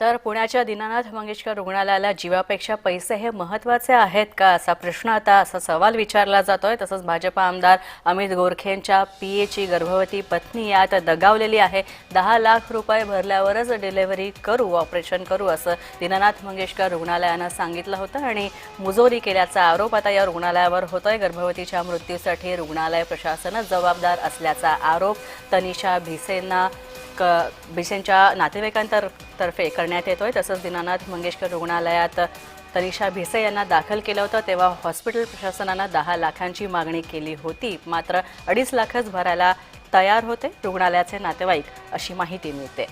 तर पुण्याच्या दीनानाथ मंगेशकर रुग्णालयाला जीवापेक्षा पैसे हे महत्त्वाचे आहेत का असा प्रश्न आता असा सवाल विचारला जातोय. तसंच भाजपा आमदार अमित गोरखेंच्या पीएची गर्भवती पत्नी यात दगावलेली आहे. दहा लाख रुपये भरल्यावरच डिलिव्हरी करू ऑपरेशन करू असं दीनानाथ मंगेशकर रुग्णालयानं सांगितलं होतं आणि मुजोरी केल्याचा आरोप आता या रुग्णालयावर होतोय. गर्भवतीच्या मृत्यूसाठी रुग्णालय प्रशासनच जबाबदार असल्याचा आरोप तनिषा भिसेंना क भिसेंच्या नातेवाईकांतर्फे करण्यात येतोय. तसंच दीनानाथ मंगेशकर रुग्णालयात तनिषा भिसे यांना दाखल केलं होतं. तेव्हा हॉस्पिटल प्रशासनानं दहा लाखांची मागणी केली होती. मात्र अडीच लाखच भरायला तयार होते रुग्णालयाचे नातेवाईक अशी माहिती मिळते.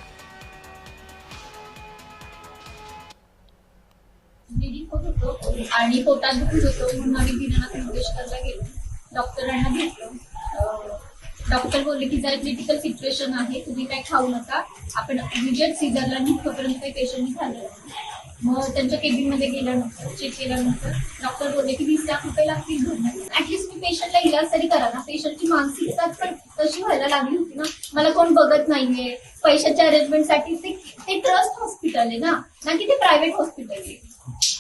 आणि पोटात दुखत होतो म्हणून आम्ही दीनानाथ मंगेशकरला गेलो. डॉक्टरांना भेटलो. डॉक्टर बोलले की जरा क्रिटिकल सिच्युएशन आहे तुम्ही काय खाऊ नका. आपण इमिजिएट सीझरला निघतोपर्यंत काही पेशंट झालं मग त्यांच्या केबिनमध्ये गेल्यानंतर चेक केल्यानंतर डॉक्टर बोलले की वीस लाख रुपये लागतील ऍटलिस्ट मी पेशंटला इलाज तरी करा ना. पेशंटची मानसिकता पण तशी व्हायला लागली होती ना. मला कोण बघत नाहीये. पैशाच्या अरेंजमेंटसाठी ते ते ट्रस्ट हॉस्पिटल आहे ना. की ते प्रायव्हेट हॉस्पिटल आहे.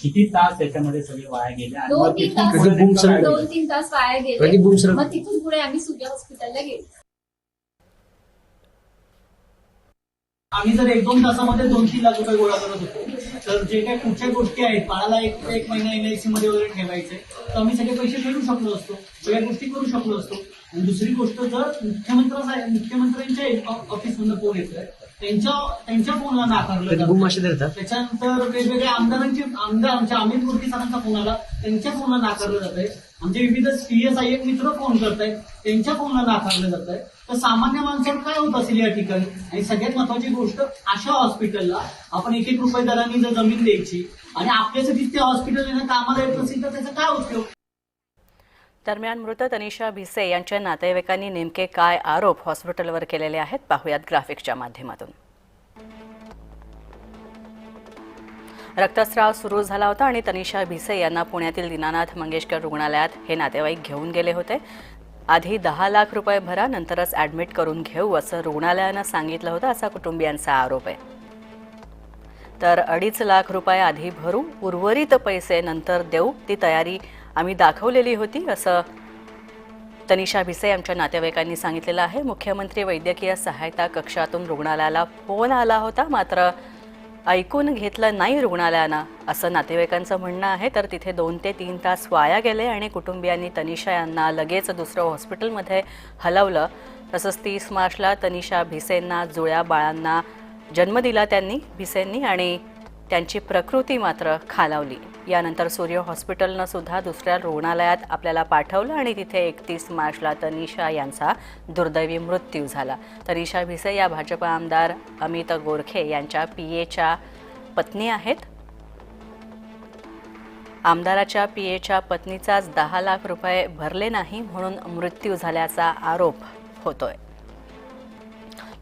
किती तास त्याच्यामध्ये सगळे वाया गेले? आणि दोन मग तीन तिथून तास. पुढे कधी नेमकं काय बुम दोन तीन तास वाया कधी गेले सरकली? मग तिथून पुढे आम्ही सूर्या हॉस्पिटलला गेलो. आम्ही जर एक दोन तासामध्ये दोन तीन लाख रुपये गोळा करत होतो तर जे काही पुढच्या गोष्टी आहेत बाळाला एक एक महिना एमएलसी मध्ये वगैरे ठेवायचे तर आम्ही सगळे पैसे फेडू शकलो असतो सगळ्या गोष्टी करू शकलो असतो. आणि दुसरी गोष्ट जर मुख्यमंत्री साहेब मुख्यमंत्र्यांच्या ऑफिस मधून फोन येतोय त्यांच्या त्यांच्या फोनला नाकारलं धरतात? त्याच्यानंतर वेगवेगळ्या आमदारांचे आमदार आमच्या अमित मूर्ती सरांचा फोन आला त्यांच्या फोनला नाकारलं जात आहे आमचे विविध सीएसआय मित्र फोन करतायत त्यांच्या फोनला नाकारलं जात आहे तर सामान्य माणसाला काय होत असेल या ठिकाणी? आणि सगळ्यात महत्वाची गोष्ट अशा हॉस्पिटलला आपण एक एक रुपये दराने जर जमीन द्यायची आणि आपल्यासाठी ते हॉस्पिटल कामाला येत असेल तर त्याचा काय उपयोग? दरम्यान मृत तनिषा भिसे यांच्या नातेवाईकांनी नेमके काय आरोप हॉस्पिटलवर केलेले आहेत पाहुयात ग्राफिक्सच्या माध्यमातून. रक्तस्राव सुरू झाला होता आणि तनिषा भिसे यांना पुण्यातील दीनानाथ मंगेशकर रुग्णालयात हे नातेवाईक घेऊन गेले होते. आधी दहा लाख रुपये भरा नंतरच ॲडमिट करून घेऊ असं रुग्णालयानं सांगितलं होतं असा कुटुंबियांचा आरोप आहे. तर अडीच लाख रुपये आधी भरू उर्वरित पैसे नंतर देऊ ती तयारी आम्ही दाखवलेली होती असं तनिषा भिसे आमच्या नातेवाईकांनी सांगितलेलं आहे. मुख्यमंत्री वैद्यकीय सहायता कक्षातून रुग्णालयाला फोन आला होता मात्र ऐकून घेतलं नाही रुग्णालयानं असं नातेवाईकांचं म्हणणं आहे. तर तिथे दोन ते तीन तास वाया गेले आणि कुटुंबियांनी तनिषा यांना लगेच दुसरं हॉस्पिटलमध्ये हलवलं. तसंच तीस मार्चला तनिषा भिसेंना जुळ्या बाळांना जन्म दिला त्यांनी भिसेंनी आणि त्यांची प्रकृती मात्र खालावली. यानंतर सूर्य हॉस्पिटलनं सुद्धा दुसऱ्या रुग्णालयात आपल्याला पाठवलं आणि तिथे एकतीस मार्चला तनिषा यांचा दुर्दैवी मृत्यू झाला. तनिषा भिसे या भाजप आमदार अमित गोरखे यांच्या पीएच्या पत्नी आहेत. आमदाराच्या पीएच्या पत्नीचाच दहा लाख रुपये भरले नाही म्हणून मृत्यू झाल्याचा आरोप होतोय.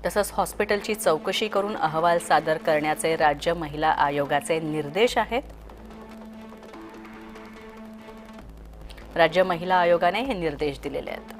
तसंच हॉस्पिटलची चौकशी करून अहवाल सादर करण्याचे राज्य महिला आयोगाचे निर्देश आहेत. राज्य महिला आयोगाने हे निर्देश दिलेले आहेत.